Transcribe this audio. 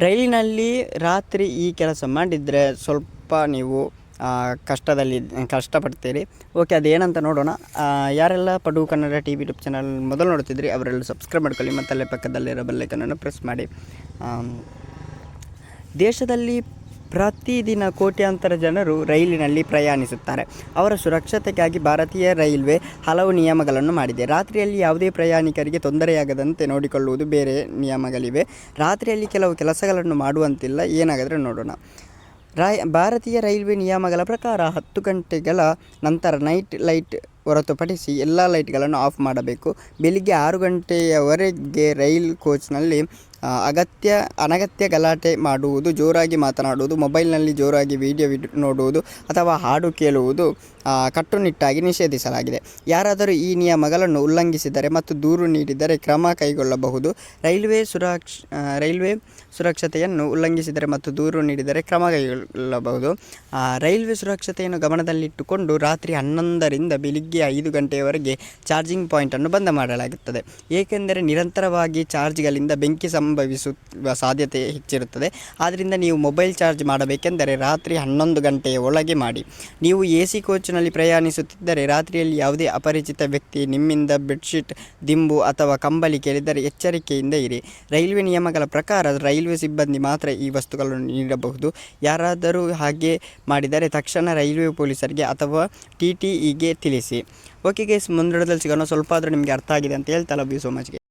ರೈಲಿನಲ್ಲಿ ರಾತ್ರಿ ಈ ಕೆಲಸ ಮಾಡಿದರೆ ಸ್ವಲ್ಪ ನೀವು ಕಷ್ಟದಲ್ಲಿ, ಕಷ್ಟಪಡ್ತೀರಿ. ಓಕೆ, ಅದೇನಂತ ನೋಡೋಣ. ಯಾರೆಲ್ಲ ಪಡು Kannada T V YouTube channel ಮೊದಲು ನೋಡ್ತಿದ್ರಿ ಅವರೆಲ್ಲ ಸಬ್ಸ್ಕ್ರೈಬ್ ಮಾಡ್ಕೊಳ್ಳಿ ಮತ್ತು ಅಲ್ಲೇ ಪಕ್ಕದಲ್ಲಿರೋ ಬೆಲ್ಲೈಕನನ್ನು ಪ್ರೆಸ್ ಮಾಡಿ. ದೇಶದಲ್ಲಿ ಪ್ರತಿದಿನ ಕೋಟ್ಯಾಂತರ ಜನರು ರೈಲಿನಲ್ಲಿ ಪ್ರಯಾಣಿಸುತ್ತಾರೆ. ಅವರ ಸುರಕ್ಷತೆಗಾಗಿ ಭಾರತೀಯ ರೈಲ್ವೆ ಹಲವು ನಿಯಮಗಳನ್ನು ಮಾಡಿದೆ. ರಾತ್ರಿಯಲ್ಲಿ ಯಾವುದೇ ಪ್ರಯಾಣಿಕರಿಗೆ ತೊಂದರೆಯಾಗದಂತೆ ನೋಡಿಕೊಳ್ಳುವುದು ಬೇರೆ ನಿಯಮಗಳಿವೆ. ರಾತ್ರಿಯಲ್ಲಿ ಕೆಲವು ಕೆಲಸಗಳನ್ನು ಮಾಡುವಂತಿಲ್ಲ. ಏನಾಗದರೆ ನೋಡೋಣ. ರಾಯ್, ಭಾರತೀಯ ರೈಲ್ವೆ ನಿಯಮಗಳ ಪ್ರಕಾರ ಹತ್ತು ಗಂಟೆಗಳ ನಂತರ ನೈಟ್ ಲೈಟ್ ಹೊರತುಪಡಿಸಿ ಎಲ್ಲ ಲೈಟ್ಗಳನ್ನು ಆಫ್ ಮಾಡಬೇಕು. ಬೆಳಿಗ್ಗೆ ಆರು ಗಂಟೆಯವರೆಗೆ ರೈಲ್ ಕೋಚ್ನಲ್ಲಿ ಅಗತ್ಯ, ಅನಗತ್ಯ ಗಲಾಟೆ ಮಾಡುವುದು, ಜೋರಾಗಿ ಮಾತನಾಡುವುದು, ಮೊಬೈಲ್ನಲ್ಲಿ ಜೋರಾಗಿ ವಿಡಿಯೋ ವಿಡ್, ನೋಡುವುದು ಅಥವಾ ಹಾಡು ಕೇಳುವುದು ಕಟ್ಟುನಿಟ್ಟಾಗಿ ನಿಷೇಧಿಸಲಾಗಿದೆ. ಯಾರಾದರೂ ಈ ನಿಯಮಗಳನ್ನು ಉಲ್ಲಂಘಿಸಿದರೆ ಮತ್ತು ದೂರು ನೀಡಿದರೆ ಕ್ರಮ ಕೈಗೊಳ್ಳಬಹುದು. ರೈಲ್ವೆ ಸುರಕ್ಷ ರೈಲ್ವೆ ಸುರಕ್ಷತೆಯನ್ನು ಉಲ್ಲಂಘಿಸಿದರೆ ಮತ್ತು ದೂರು ನೀಡಿದರೆ ಕ್ರಮ ಕೈಗೊಳ್ಳಬಹುದು. ರೈಲ್ವೆ ಸುರಕ್ಷತೆಯನ್ನು ಗಮನದಲ್ಲಿಟ್ಟುಕೊಂಡು ರಾತ್ರಿ ಹನ್ನೊಂದರಿಂದ ಬೆಳಿಗ್ಗೆ ಐದು ಗಂಟೆಯವರೆಗೆ ಚಾರ್ಜಿಂಗ್ ಪಾಯಿಂಟನ್ನು ಬಂದ್ ಮಾಡಲಾಗುತ್ತದೆ. ಏಕೆಂದರೆ ನಿರಂತರವಾಗಿ ಚಾರ್ಜ್ಗಳಿಂದ ಬೆಂಕಿ ಸಂಭವಿಸುವ ಸಾಧ್ಯತೆ ಹೆಚ್ಚಿರುತ್ತದೆ. ಆದ್ದರಿಂದ ನೀವು ಮೊಬೈಲ್ ಚಾರ್ಜ್ ಮಾಡಬೇಕೆಂದರೆ ರಾತ್ರಿ ಹನ್ನೊಂದು ಗಂಟೆಯ ಒಳಗೆ ಮಾಡಿ. ನೀವು ಎ ಸಿ ಕೋಚ್ನಲ್ಲಿ ಪ್ರಯಾಣಿಸುತ್ತಿದ್ದರೆ ರಾತ್ರಿಯಲ್ಲಿ ಯಾವುದೇ ಅಪರಿಚಿತ ವ್ಯಕ್ತಿ ನಿಮ್ಮಿಂದ ಬೆಡ್ಶೀಟ್, ದಿಂಬು ಅಥವಾ ಕಂಬಳಿ ಕೇಳಿದರೆ ಎಚ್ಚರಿಕೆಯಿಂದ ಇರಿ. ರೈಲ್ವೆ ನಿಯಮಗಳ ಪ್ರಕಾರ ರೈಲ್ವೆ ಸಿಬ್ಬಂದಿ ಮಾತ್ರ ಈ ವಸ್ತುಗಳನ್ನು ನೀಡಬಹುದು. ಯಾರಾದರೂ ಹಾಗೆ ಮಾಡಿದರೆ ತಕ್ಷಣ ರೈಲ್ವೆ ಪೊಲೀಸರಿಗೆ ಅಥವಾ ಟಿ ಟಿ ಇಗೆ ತಿಳಿಸಿ. ಓಕೆ ಗೇಸ್ ಮುಂದಿಡದಲ್ಲಿ ಸಿಗೋಣ. ಸ್ವಲ್ಪ ಆದರೂ ನಿಮಗೆ ಅರ್ಥ ಆಗಿದೆ ಅಂತ ಹೇಳ್ತಾ, ಲವ್ ಯು ಸೊ ಮಚ್ಗೆ.